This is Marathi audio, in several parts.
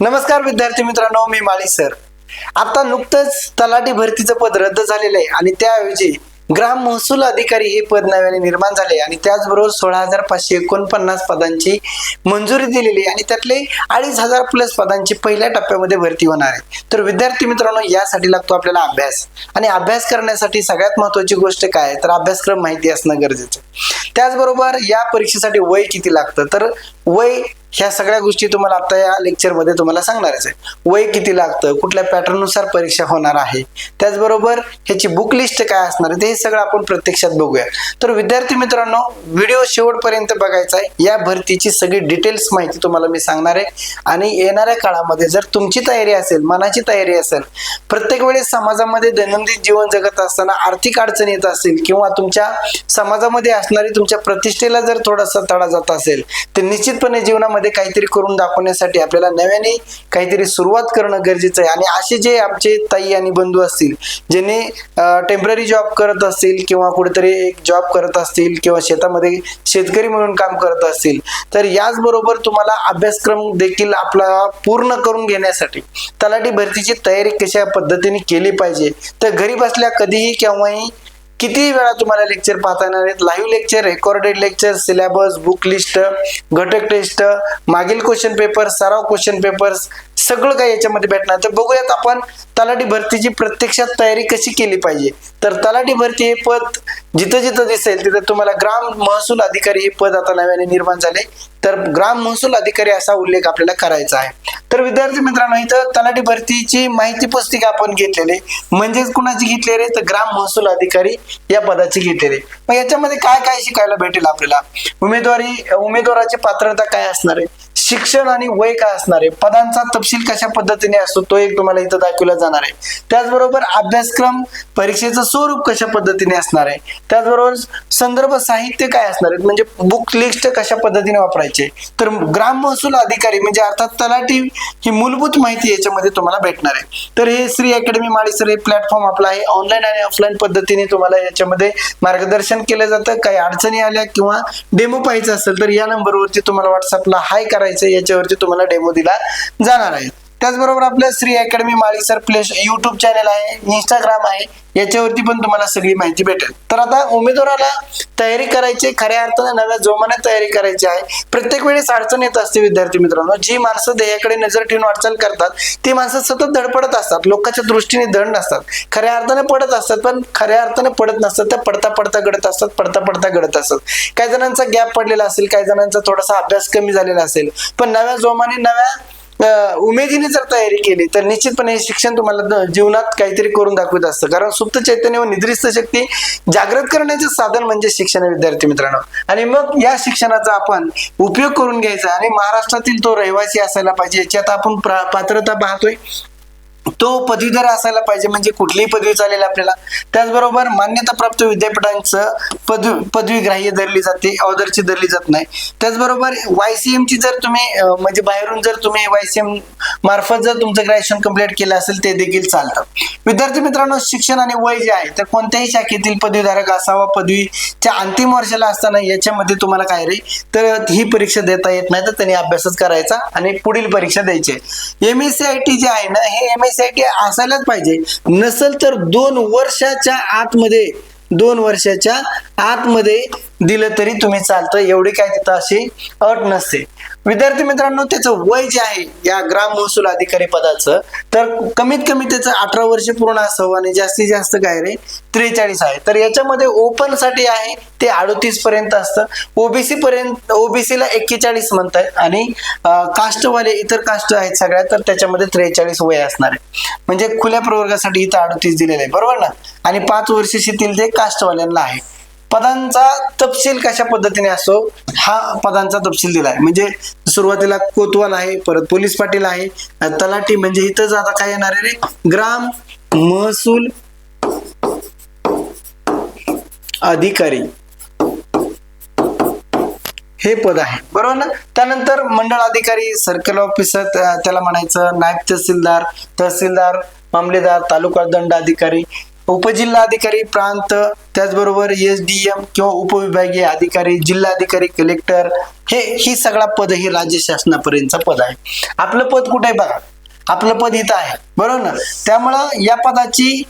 नमस्कार विद्यार्थी मित्रांनो मी माळी सर. आता नुकतंच तलाठी भरतीचं पद रद्द झालेलं आहे आणि त्याऐवजी ग्राम महसूल अधिकारी हे पद नव्याने निर्माण झाले आणि त्याचबरोबर सोळा हजार पाचशे एकोणपन्नास पदांची मंजुरी दिलेली आहे आणि त्यातले अडीच हजार प्लस पदांची पहिल्या टप्प्यामध्ये भरती होणार आहे. तर विद्यार्थी मित्रांनो यासाठी लागतो आपल्याला अभ्यास. आणि अभ्यास करण्यासाठी सगळ्यात महत्वाची गोष्ट काय आहे? तर अभ्यासक्रम माहिती असणं गरजेचं त्याचबरोबर या परीक्षेसाठी वय किती लागतं? तर वय ह्या सगळ्या गोष्टी तुम्हाला आता या लेक्चरमध्ये तुम्हाला सांगणारच आहे. वय किती लागतं कुठल्या पॅटर्ननुसार परीक्षा होणार आहे त्याचबरोबर ह्याची बुक लिस्ट काय असणार आहे ते हे सगळं आपण प्रत्यक्षात बघूया. तर विद्यार्थी मित्रांनो व्हिडिओ शेवटपर्यंत बघायचा आहे. या भरतीची सगळी डिटेल्स माहिती तुम्हाला मी सांगणार आहे. आणि येणाऱ्या काळामध्ये जर तुमची तयारी असेल मनाची तयारी असेल प्रत्येक वेळेस समाजामध्ये दैनंदिन जीवन जगत असताना आर्थिक अडचण येत असेल किंवा तुमच्या समाजामध्ये असणारी तुमच्या प्रतिष्ठेला जर थोडासा तडा जात असेल तर निश्चितपणे जीवनामध्ये काहीतरी करून दाखवण्यासाठी आपल्याला नव्याने काहीतरी सुरुवात करणं गरजेचं आहे. आणि असे जे आमचे ताई आणि बंधू असतील ज्यांनी टेंपररी जॉब करत असतील किंवा कुठेतरी एक जॉब करत असतील किंवा शेतामध्ये शेतकरी म्हणून काम करत असतील तर याचबरोबर तुम्हाला अभ्यासक्रम देखील आपला पूर्ण करून घेण्यासाठी तलाठी भरतीची तयारी कशा पद्धतीने केली पाहिजे? तर घरी बसल्या कधीही केव्हाही किती वेळा तुम्हाला लेक्चर पाहता येणार आहेत? Live lecture recorded lecture syllabus book list घटक टेस्ट मागील क्वेश्चन पेपर सराव क्वेश्चन पेपर्स सगळं काही याच्यामध्ये भेटणार. तर बघूयात आपण तलाठी भरतीची प्रत्यक्षात तयारी कशी केली पाहिजे. तर तलाठी भरती हे पद जिथं जिथं दिसेल तिथं तुम्हाला ग्राम महसूल अधिकारी हे पद आता नव्याने निर्माण झाले. तर ग्राम महसूल अधिकारी असा उल्लेख आपल्याला करायचा आहे. तर विद्यार्थी मित्रांनो इथं तलाठी भरतीची माहिती पुस्तिका आपण घेतलेली म्हणजेच कुणाची घेतलेली तर ग्राम महसूल अधिकारी या पदाची घेतलेली मग याच्यामध्ये काय काय शिकायला भेटेल आपल्याला? उमेदवारी उमेदवाराची पात्रता काय असणार आहे? शिक्षण आणि वय काय असणार आहे? पदांचा तपशील कशा पद्धतीने असतो? तो एक तुम्हाला इथं दाखवला जाणार आहे. त्याचबरोबर अभ्यासक्रम परीक्षेचं स्वरूप कशा पद्धतीने असणार आहे? त्याचबरोबर संदर्भ साहित्य काय असणार आहे म्हणजे बुक लिस्ट कशा पद्धतीने वापरायचे? तर ग्राम महसूल अधिकारी म्हणजे अर्थात तलाठी ही मूलभूत माहिती याच्यामध्ये तुम्हाला भेटणार आहे. तर हे श्री अकॅडमी माळीसर हे प्लॅटफॉर्म आपला आहे. ऑनलाईन आणि ऑफलाईन पद्धतीने तुम्हाला याच्यामध्ये मार्गदर्शन केलं जातं. काही अडचणी आल्या किंवा डेमो पाहिजे असेल तर या नंबरवरती तुम्हाला व्हॉट्सअपला हाय करायचं याच्यावरती तुम्हाला डेमो दिला जाणार आहे. त्याचबरोबर आपलं Shri academy Mali sir YouTube channel आहे इंस्टाग्राम आहे याच्यावरती पण तुम्हाला सगळी माहिती भेटेल. तर आता उमेदवाराला तयारी करायची खऱ्या अर्थाने नव्या जोमाने तयारी करायची आहे. प्रत्येक वेळेस अडचण येत असते विद्यार्थी मित्रांनो. जी माणसं ध्येयाकडे नजर ठेवून वाटचाल करतात ती माणसं सतत धडपडत असतात. लोकांच्या दृष्टीने धड नसतात खऱ्या अर्थाने पडत असतात पण खऱ्या अर्थाने पडत नसतात. त्या पडता पडता घडत असतात पडता पडता घडत असतात. काही जणांचा गॅप पडलेला असेल काही जणांचा थोडासा अभ्यास कमी झालेला असेल पण नव्या जोमाने नव्या उमेदीने जर तयारी केली तर निश्चितपणे हे शिक्षण तुम्हाला जीवनात काहीतरी करून दाखवत असतं. कारण सुप्त चैतन्य व निद्रिस्त शक्ती जागृत करण्याचे साधन म्हणजे शिक्षण विद्यार्थी मित्रांनो. आणि मग या शिक्षणाचा आपण उपयोग करून घ्यायचा. आणि महाराष्ट्रातील तो रहिवासी असायला पाहिजे याच्यात आपण प्रा- पात्रता पाहतोय. तो पदवीधर असायला पाहिजे म्हणजे कुठलीही पदवी चालेल आपल्याला त्याचबरोबर मान्यताप्राप्त विद्यापीठांचं पदवी पदवी ग्राह्य धरली जाते अवदरची धरली जात नाही. त्याचबरोबर वायसीएम ची जर तुम्ही म्हणजे बाहेरून जर तुम्ही वायसीएम मार्फत जर तुमचं ग्रॅज्युएशन कंप्लीट केलं असेल ते देखील चालतं. विद्यार्थी मित्रांनो शिक्षण आणि वय जे आहे तर कोणत्याही शाखेतील पदवीधारक असावा पदवीच्या अंतिम वर्षाला असताना याच्यामध्ये तुम्हाला काय रे? तर ही परीक्षा देता येत नाही तर त्यांनी अभ्यासच करायचा आणि पुढील परीक्षा द्यायची M S C I T जे आहे ना हे एम एस सी असायलाच पाहिजे. नसेल तर दोन वर्षाच्या आतमध्ये दोन वर्षाच्या आतमध्ये दिलं तरी तुम्ही चालतं एवढी काय तिथं अशी अट नसते. विद्यार्थी मित्रांनो त्याचं वय जे आहे या ग्राम महसूल अधिकारी पदाचं तर कमीत कमी त्याचं अठरा वर्ष पूर्ण असावं आणि जास्तीत जास्त काय रे? त्रेचाळीस आहे. तर याच्यामध्ये ओपनसाठी आहे ते अडोतीस पर्यंत असतं. ओबीसी पर्यंत ओबीसीला एक्केचाळीस म्हणतायत आणि कास्टवाले इतर कास्ट आहेत सगळ्या तर त्याच्यामध्ये त्रेचाळीस वय असणार आहे. म्हणजे खुल्या प्रवर्गासाठी इथं अडोतीस दिलेलं आहे. बरोबर ना? आणि पाच वर्ष शिथिल ते कास्टवाल्यांना आहे. पदांचा तपशील कशा पद्धतीने असतो? हा पदांचा तपशील दिला आहे म्हणजे सुरुवातीला कोतवाल आहे परत पोलीस पाटील आहे तलाठी म्हणजे इथं आता काय येणार आहे रे? ग्राम महसूल अधिकारी. हे पद आहे. बरोबर ना? त्यानंतर मंडळ अधिकारी सर्कल ऑफिसर त्याला म्हणायचं नायब तहसीलदार तहसीलदार मामलेदार तालुका दंड अधिकारी उपजिल्हा अधिकारी प्रांत त्याचबरोबर एस डी एम किंवा उपविभागीय अधिकारी जिल्हा अधिकारी कलेक्टर हे ही सगळा पद हे राज्य शासनापर्यंतचा पद आहे. आपलं पद कुठे बघा? आपलं पद इथं आहे. बरोबर ना? त्यामुळं या पदाची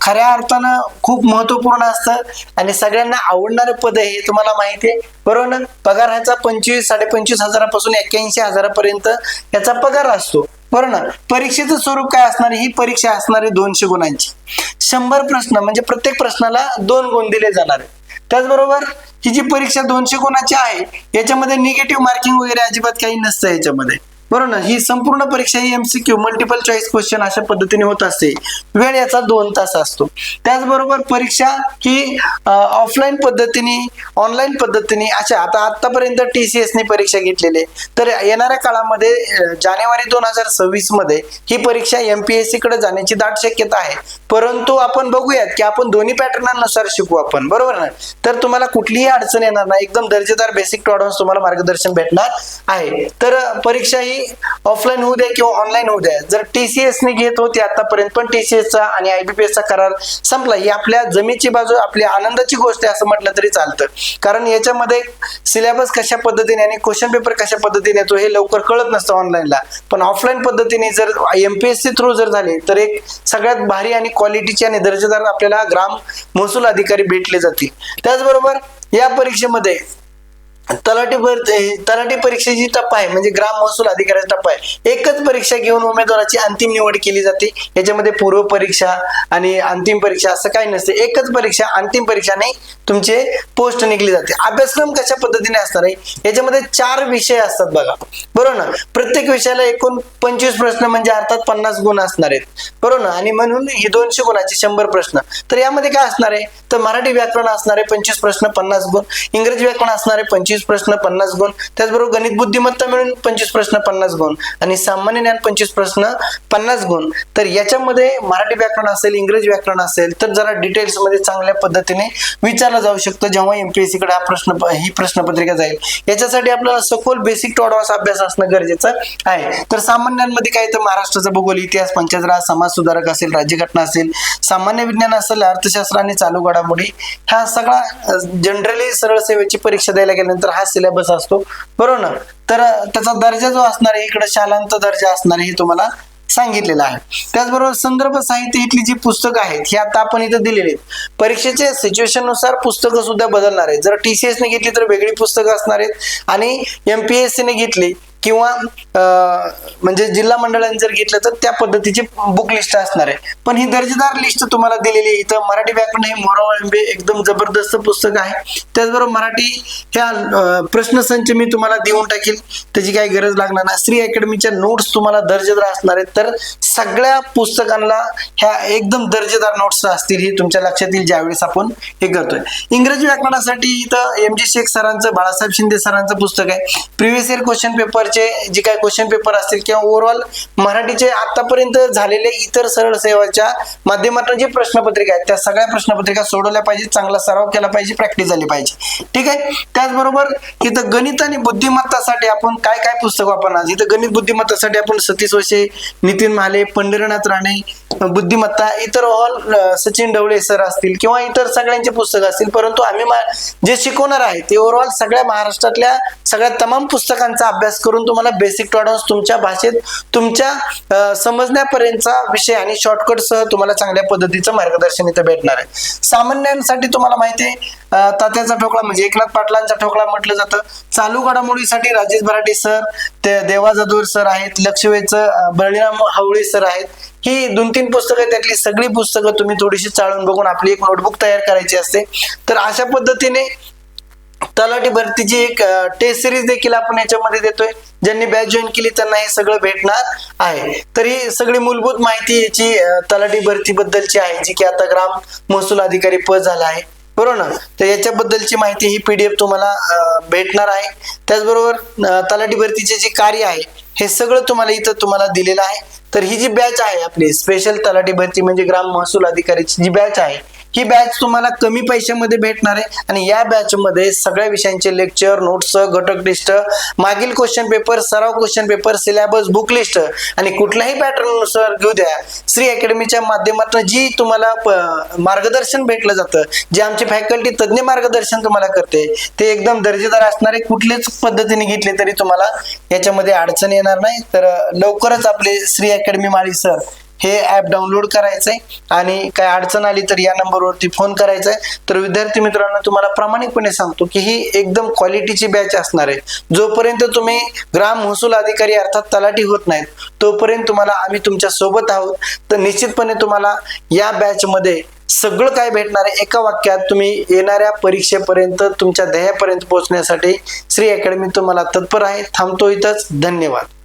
खऱ्या अर्थानं खूप महत्त्वपूर्ण असतं आणि सगळ्यांना आवडणारं पद हे तुम्हाला माहिती आहे. बरोबर ना? पगार ह्याचा पंचवीस साडेपंचवीस हजारापासून एक्क्याऐंशी हजारापर्यंत याचा पगार असतो. बरोबर ना? परीक्षेचं स्वरूप काय असणार? ही परीक्षा असणार आहे दोनशे गुणांची. शंभर प्रश्न म्हणजे प्रत्येक प्रश्नाला दोन गुण दिले जाणार आहे त्याचबरोबर ही जी परीक्षा दोनशे गुणाची आहे याच्यामध्ये निगेटिव्ह मार्किंग वगैरे अजिबात काही नसतं याच्यामध्ये. बरोबर ना? ही संपूर्ण परीक्षा ही एमसीक्यू मल्टिपल चॉईस क्वेश्चन अशा पद्धतीने होत असते. वेळ याचा दोन तास असतो. त्याचबरोबर परीक्षा ही ऑफलाईन पद्धतीने ऑनलाईन पद्धतीने अच्छा आता आतापर्यंत टी सी एसने परीक्षा घेतलेली आहे. तर येणाऱ्या काळामध्ये जानेवारी दोन हजार सव्वीसमध्ये ही परीक्षा एमपीएससी कडे जाण्याची दाट शक्यता आहे. परंतु आपण बघूयात की आपण दोन्ही पॅटर्नानुसार शिकू आपण. बरोबर ना? तर तुम्हाला कुठलीही अडचण येणार नाही. एकदम दर्जेदार बेसिक टू ॲडव्हान्स तुम्हाला मार्गदर्शन भेटणार आहे. तर परीक्षा ही ऑफलाईन होऊ द्या किंवा ऑनलाईन होऊ द्या जर टीसीएसने घेत होती आतापर्यंत पण टीसीएसचा चा आणि आयबीपीएसचा चा करार संपला. ही आपल्या जमीची बाजू आपल्या आनंदाची गोष्ट आहे असं म्हटलं तरी चालतं. कारण याच्यामध्ये सिलेबस कशा पद्धतीने आणि क्वेश्चन पेपर कशा पद्धतीने येतो हे लवकर कळत नसतं ऑनलाईनला पण ऑफलाईन पद्धतीने जर एमपीएससी थ्रू जर झाले तर एक सगळ्यात भारी आणि क्वालिटीचे आणि दर्जेदार आपल्याला ग्राम महसूल अधिकारी भेटले जातील. त्याचबरोबर या परीक्षेमध्ये तलाठी भर तलाठी परीक्षेची टप्पा आहे म्हणजे ग्राम महसूल अधिकाऱ्याचा टप्पा आहे. एकच परीक्षा घेऊन उमेदवाराची अंतिम निवड केली जाते. याच्यामध्ये पूर्व परीक्षा आणि अंतिम परीक्षा असं काही नसते. एकच परीक्षा अंतिम परीक्षाने तुमचे पोस्ट निघली जाते. अभ्यासक्रम कशा पद्धतीने असणार आहे? याच्यामध्ये चार विषय असतात बघा. बरोबर ना? प्रत्येक विषयाला एकूण पंचवीस प्रश्न म्हणजे अर्थात पन्नास गुण असणार आहेत. बरोबर ना? आणि म्हणून ही दोनशे गुणाचे शंभर प्रश्न. तर यामध्ये काय असणार आहे? तर मराठी व्याकरण असणारे पंचवीस प्रश्न पन्नास गुण. इंग्रजी व्याकरण असणारे पंचवीस प्रश्न पन्नास गुण. त्याचबरोबर गणित बुद्धिमत्ता मिळून पंचवीस प्रश्न पन्नास गुण. आणि सामान्य ज्ञान पंचवीस प्रश्न पन्नास गुण. तर याच्यामध्ये मराठी व्याकरण असेल इंग्रजी व्याकरण असेल तर जरा डिटेल्समध्ये चांगल्या पद्धतीने विचारलं जाऊ शकतो. जेव्हा एमपीएससी कडे हा प्रश्न ही प्रश्नपत्रिका जाईल. याच्यासाठी आपल्याला सखोल बेसिक टू ॲडव्हान्स अभ्यास असणं गरजेचं आहे. तर सामान्यांमध्ये काय तर महाराष्ट्राचा भूगोल इतिहास पंचायत समाज सुधारक असेल राज्यघटना असेल सामान्य विज्ञान असेल अर्थशास्त्र आणि चालू घडामोडी हा सगळा जनरली सरळ सेवेची परीक्षा द्यायला गेल्यानंतर हा सिलेबस असतो. बरोबर ना? तर त्याचा दर्जा जो असणार आहे इकडे शालांत दर्जा असणार आहे हे तुम्हाला सांगितलेलं आहे. त्याचबरोबर संदर्भ साहित्य इथली जी पुस्तकं आहेत ही आता आपण इथं दिलेली आहेत. परीक्षेच्या सिच्युएशननुसार पुस्तकं सुद्धा बदलणार आहेत. जर टी सी ने घेतली तर वेगळी पुस्तकं असणार आहेत. आणि एमपीएससी ने घेतली किंवा म्हणजे जिल्हा मंडळाने जर घेतलं तर त्या पद्धतीची बुक लिस्ट असणार आहे. पण ही दर्जेदार लिस्ट तुम्हाला दिलेली आहे. इथं मराठी व्याकरण हे मोरावळंबे एकदम जबरदस्त पुस्तक आहे. त्याचबरोबर मराठी ह्या प्रश्न प्रश्नसंच मी तुम्हाला देऊन टाकील. त्याची काही गरज लागणार नाही. श्री अकॅडमीच्या नोट्स तुम्हाला दर्जेदार असणार आहेत. तर सगळ्या पुस्तकांना ह्या एकदम दर्जेदार नोट्स असतील हे तुमच्या लक्षात येईल ज्यावेळेस आपण हे करतोय. इंग्रजी व्याकरणासाठी इथं एम जी शेख सरांचं बाळासाहेब शिंदे सरांचं पुस्तक आहे. प्रिव्हियस इयर क्वेश्चन पेपरचे जे काही क्वेश्चन पेपर असतील किंवा ओव्हरऑल मराठीचे आतापर्यंत झालेले इतर सरळ सेवाच्या माध्यमातून जे प्रश्नपत्रिका आहेत त्या सगळ्या प्रश्नपत्रिका सोडवल्या पाहिजे चांगला सराव केला पाहिजे प्रॅक्टिस झाली पाहिजे. ठीक आहे? त्याचबरोबर इथं गणित आणि बुद्धिमत्तासाठी आपण काय काय पुस्तक वापरणार इथं गणित बुद्धिमत्तासाठी आपण सतीश वशे नितीन महाले पंढरीनाथ राणे बुद्धिमत्ता इतर ऑल सचिन ढवळे सर असतील किंवा इतर सगळ्यांचे पुस्तक असतील परंतु आम्ही जे शिकवणार आहे ते ओव्हरऑल सगळ्या महाराष्ट्रातल्या सगळ्या तमाम पुस्तकांचा अभ्यास करून तुम्हाला बेसिक टू ॲडव्हान्स तुमच्या भाषेत तुमच्या समजण्यापर्यंतचा विषय आणि शॉर्टकट सह तुम्हाला चांगल्या पद्धतीचं मार्गदर्शन इथं भेटणार आहे. सामान्यांसाठी तुम्हाला माहिती आहे तात्याचा ठोकळा म्हणजे एकनाथ पाटलांचा ठोकळा म्हटलं जातं. चालू घडामोडीसाठी राजेश भराटे सर ते देवा जाधवर सर आहेत लक्ष्मीचं बळीराम हावळे सर आहेत. ही दोन तीन पुस्तकं त्यातली सगळी पुस्तकं तुम्ही थोडीशी चाळून बघून आपली एक नोटबुक तयार करायची असते. तर अशा पद्धतीने तलाठी भरतीची एक टेस्ट सिरीज देखील आपण याच्यामध्ये देतोय. ज्यांनी बॅच जॉईन केली त्यांना हे सगळं भेटणार आहे. तर ही सगळी मूलभूत माहिती याची तलाठी भरती बद्दलची आहे जी की आता ग्राम महसूल अधिकारी पद झाला आहे. बरोबर ना? तर याच्याबद्दलची माहिती ही पीडीएफ तुम्हाला भेटणार आहे. त्याचबरोबर तलाठी भरतीचे जे कार्य आहे हे सगळं तुम्हाला इथं तुम्हाला दिलेलं आहे. तर ही जी बॅच आहे आपली स्पेशल तलाठी भरती म्हणजे ग्राम महसूल अधिकारीची जी बॅच आहे ही बॅच तुम्हाला कमी पैशामध्ये भेटणार आहे. आणि या बॅचमध्ये सगळ्या विषयांचे लेक्चर नोट्स घटक लिस्ट मागील क्वेश्चन पेपर सराव question paper syllabus book list आणि कुठल्याही पॅटर्ननुसार घेऊ द्या. श्री अकॅडमीच्या माध्यमातून जी तुम्हाला मार्गदर्शन भेटलं जातं जे आमची फॅकल्टी तज्ज्ञ मार्गदर्शन तुम्हाला करते ते एकदम दर्जेदार असणारे कुठलेच पद्धतीने घेतले तरी तुम्हाला याच्यामध्ये अडचण येणार नाही. तर लवकरच आपले श्री अकॅडमी माळी सर हे ॲप डाउनलोड करायचंय. आणि काय अडचण आली तर या नंबरवरती फोन करायचा आहे तर विद्यार्थी मित्रांनो तुम्हाला प्रामाणिकपणे सांगतो की ही एकदम क्वालिटीची बॅच असणार आहे. जोपर्यंत तुम्ही ग्राम महसूल अधिकारी अर्थात तलाठी होत नाहीत तोपर्यंत तुम्हाला आम्ही तुमच्यासोबत आहोत. तर निश्चितपणे तुम्हाला या बॅचमध्ये सगळं काय भेटणार आहे एका वाक्यात तुम्ही येणाऱ्या परीक्षेपर्यंत तुमच्या ध्येयापर्यंत पोहोचण्यासाठी श्री अकॅडमी तुम्हाला तत्पर आहे. थांबतो इथंच. धन्यवाद.